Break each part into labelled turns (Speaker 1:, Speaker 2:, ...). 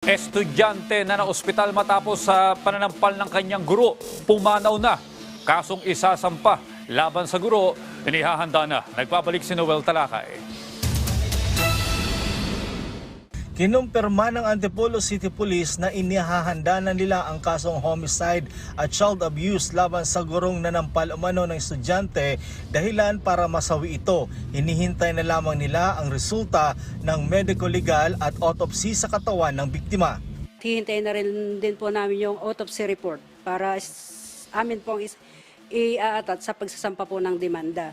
Speaker 1: Estudyante na na-ospital matapos sa pananampal ng kanyang guro, pumanaw na. Kasong isasampa laban sa guro, inihahanda na. Nagpabalik si Noel Talakay.
Speaker 2: Kinumpirma ng Antipolo City Police na inihahanda na nila ang kasong homicide at child abuse laban sa gurong nanampal umano ng estudyante dahilan para masawi ito. Hinihintay na lamang nila ang resulta ng medico-legal at autopsy sa katawan ng biktima.
Speaker 3: Hihintayin na rin din po namin yung autopsy report para amin pong iaatat sa pagsasampa po ng demanda.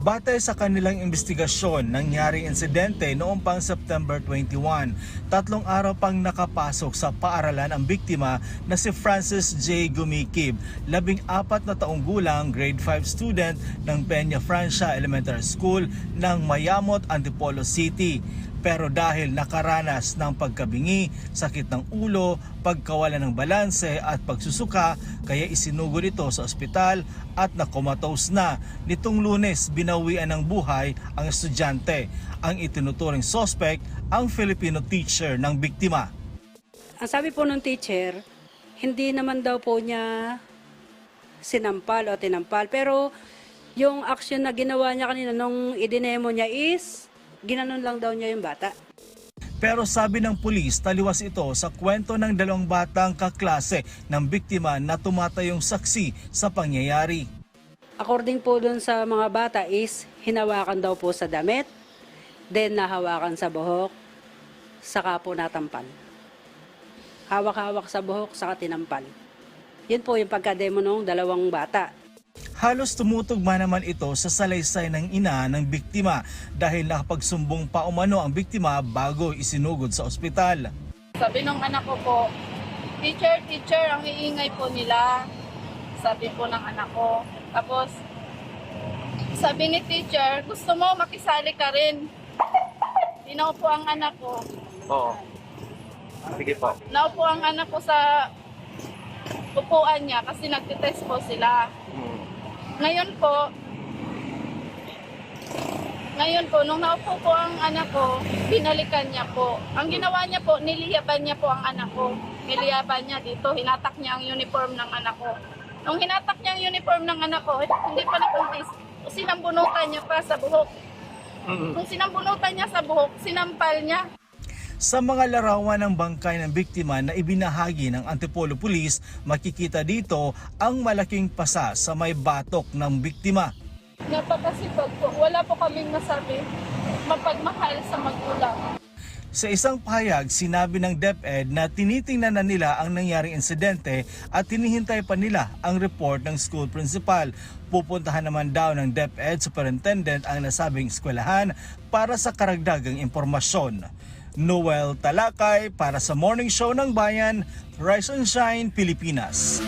Speaker 2: Batay sa kanilang investigasyon, nangyaring insidente noong pang September 21. Tatlong araw pang nakapasok sa paaralan ang biktima na si Francis J. Gumikib, labing apat na taong gulang grade 5 student ng Peña Francia Elementary School ng Mayamot, Antipolo City. Pero dahil nakaranas ng pagkabingi, sakit ng ulo, pagkawala ng balanse at pagsusuka, kaya isinugod ito sa ospital at nakomatose na. Nitong lunes, binawian ng buhay ang estudyante. Ang itinuturing suspect, ang Filipino teacher ng biktima.
Speaker 3: Ang sabi po ng teacher, hindi naman daw po niya sinampal o tinampal. Pero yung action na ginawa niya kanina nung idinemo niya is, ginanon lang daw niya yung bata.
Speaker 2: Pero sabi ng pulis, taliwas ito sa kwento ng dalawang batang kaklase ng biktima na tumatayong saksi sa pangyayari.
Speaker 3: According po dun sa mga bata is, hinawakan daw po sa damit, then nahawakan sa buhok, saka po natampal. Hawak-hawak sa buhok, saka tinampal. Yun po yung pagkademo ng dalawang bata.
Speaker 2: Halos tumutugma naman ito sa salaysay ng ina ng biktima dahil nakapagsumbong pa umano ang biktima bago isinugod sa ospital.
Speaker 4: Sabi ng anak ko po, teacher, teacher, ang iingay po nila. Sabi po ng anak ko. Tapos, sabi ni teacher, gusto mo makisali ka rin. Tinaupo ang anak ko.
Speaker 5: Oo. Sige po.
Speaker 4: Naupo ang anak ko sa upuan niya kasi nagtitest po sila.
Speaker 5: Hmm.
Speaker 4: Ngayon po, ngayon po, nung naupo po ang anak ko, binalikan niya po. Ang ginawa niya po, niliyaban niya po ang anak ko. Niliyaban niya dito, hinatak niya ang uniform ng anak ko. Nung hinatak niya ang uniform ng anak ko, hindi pa nakuntis, sinambunutan niya pa sa buhok. Nung sinambunutan niya sa buhok, sinampal niya.
Speaker 2: Sa mga larawan ng bangkay ng biktima na ibinahagi ng Antipolo Police, makikita dito ang malaking pasa sa may batok ng biktima.
Speaker 4: Napakasipag po. Wala po kaming masabi. Mapagmahal sa magulang.
Speaker 2: Sa isang pahayag, sinabi ng DepEd na tinitingnan na nila ang nangyaring insidente at hinihintay pa nila ang report ng school principal. Pupuntahan naman daw ng DepEd superintendent ang nasabing eskwelahan para sa karagdagang impormasyon. Noel Talakay para sa Morning Show ng Bayan, Rise and Shine, Pilipinas.